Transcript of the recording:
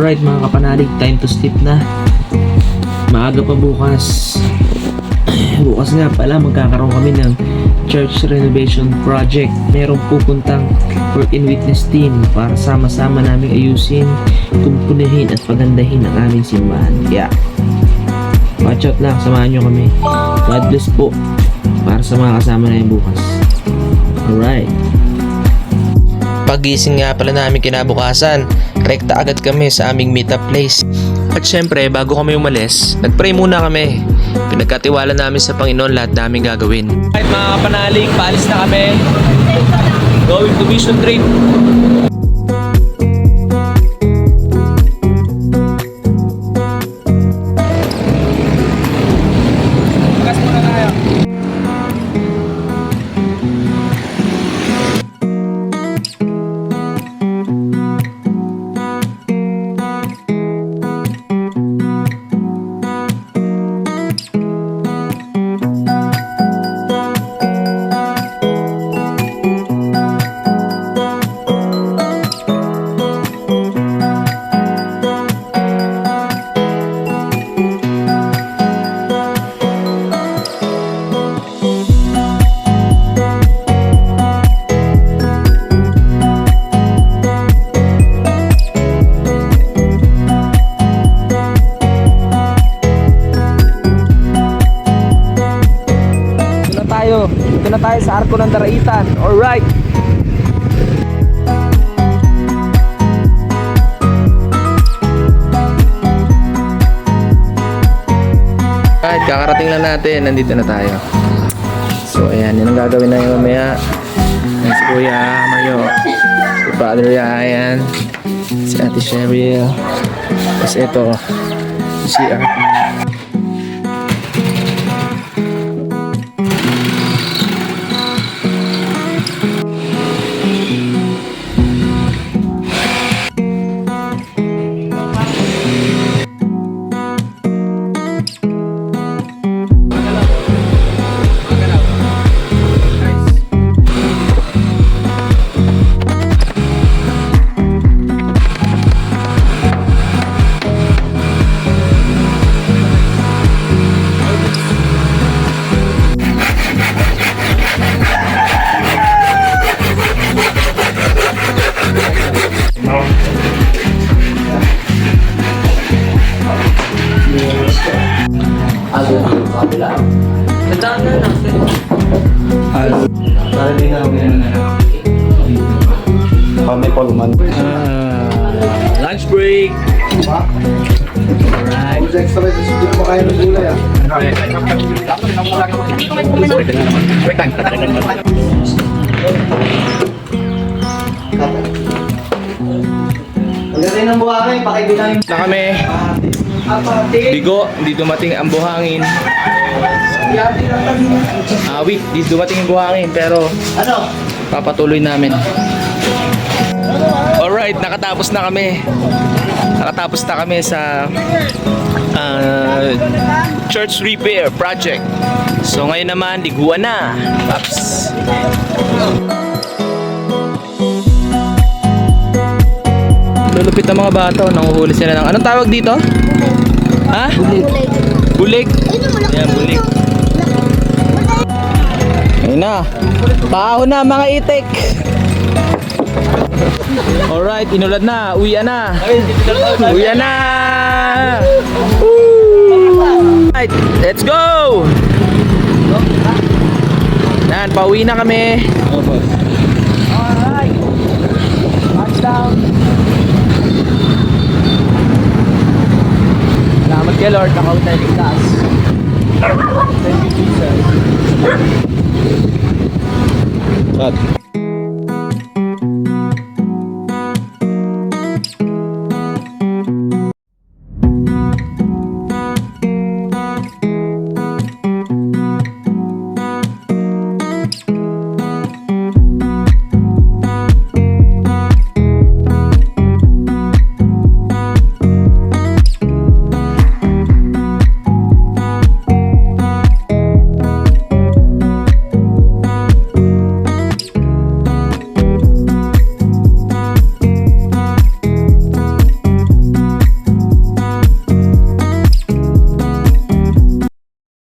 Alright mga kapanalig, time to sleep na. Maaga pa bukas. bukas nga pala magkakaroon kami ng church renovation project. Merong pupuntang work in witness team para sama-sama namin ayusin, kumpunihin at pagandahin ang aming simbahan. Kaya, watch out lang, samahan nyo kami. God bless po para sa mga kasama namin bukas. Alright. Pagising nga pala namin kinabukasan, rekta agad kami sa aming meetup place. At syempre, bago kami umalis, nagpray muna kami. Pinagkatiwala namin sa Panginoon lahat namin gagawin. Kahit mga kapanalig, paalis na kami. Going to mission trip. Na tayo sa Arko ng Daraitan. Alright. Alright, kakarating lang natin. Nandito na tayo. So, ayan. Yan ang gagawin namin mamaya. Yan si Kuya Mayo. Si Father Ryan. Si Ate Cheryl. Tapos ito. Si CR. Kami paluman. Lunch break. Alright. Extra ito, hindi ko makain ng gulay ah. Pagdating ng buhangin, pakibilang Na kami. Bigo, hindi dumating ang buhangin. Awit, hindi dumating ang buhangin. Pero, Ano? papatuloy namin. Alright, nakatapos na kami. Nakatapos na kami sa ah, church repair project. So ngayon naman, liguan na. Paps. Lulupit ng mga bata, oh. nanguhuli sila ng... Anong tawag dito? Ha? Bulik. Ayan, bulik. Ayun na. Paho na mga itik. Alright, inulad na. Uwian na. Uwian na. Alright, let's go! Yan, pauwi na kami. Alright. Touchdown. Kay Lord, nakautay ligtas. Thank you, Jesus. Cut.